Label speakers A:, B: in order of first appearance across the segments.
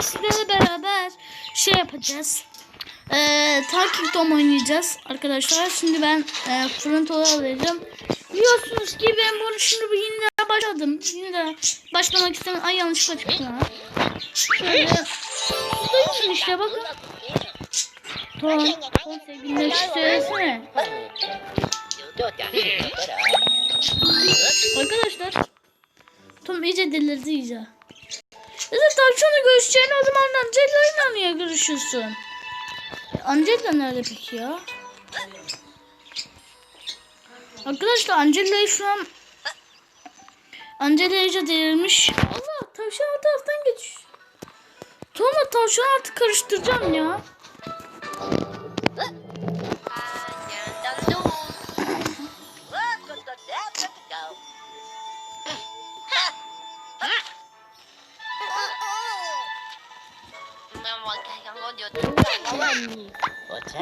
A: sizlerle beraber şey yapacağız. Ee, Talking Tom oynayacağız arkadaşlar. Şimdi ben e, frontola alacağım. Biliyorsunuz ki ben bunu şimdi bir yeniden başladım. Yeniden başlamak istemem. Ay yanlışlıkla çıktı ha. Şöyle. Duyuyorsun işte bakın. Tom. Tom sevgiline söylesene. Arkadaşlar. Tom iyice delirdi iyice. Zaten tavşanla görüşeceğini o zaman Angela'yla niye görüşüyorsun? Angela nerede peki ya? Arkadaşlar Angela'yı şu an Angela iyice delirmiş. Allah tavşan o taraftan geç. Tom'la tavşan artık karıştıracağım ya.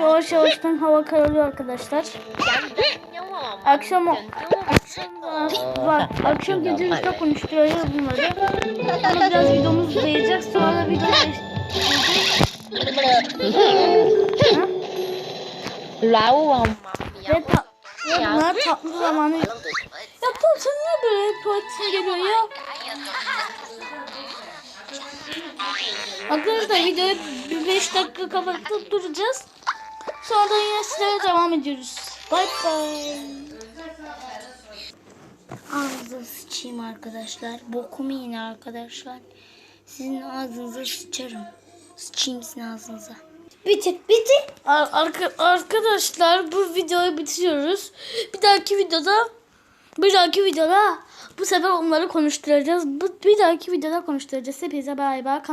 A: Yavaş yavaştan hava kararıyor arkadaşlar. Akşam akşam var. Akşam gece üçte konuşturuyoruz bunları. Sonra biraz videomuz uzayacak. Sonra da video
B: không
A: ve ta ve bunlar tatlı zamanı. Ya sen niye böyle tuvaletin geliyor ya? Arkadaşlar videoyu bir 5 dakika kapatıp duracağız. Sonra da yine sizlere devam ediyoruz. Bye bye. Ağzınıza sıçayım arkadaşlar. Bokumu yine arkadaşlar. Sizin ağzınıza sıçarım. Sıçayım sizin ağzınıza. Bitir, bitir. arkadaşlar bu videoyu bitiriyoruz. Bir dahaki videoda bir dahaki videoda bu sefer onları konuşturacağız. Bu bir dahaki videoda konuşturacağız. Hepinize bay bay.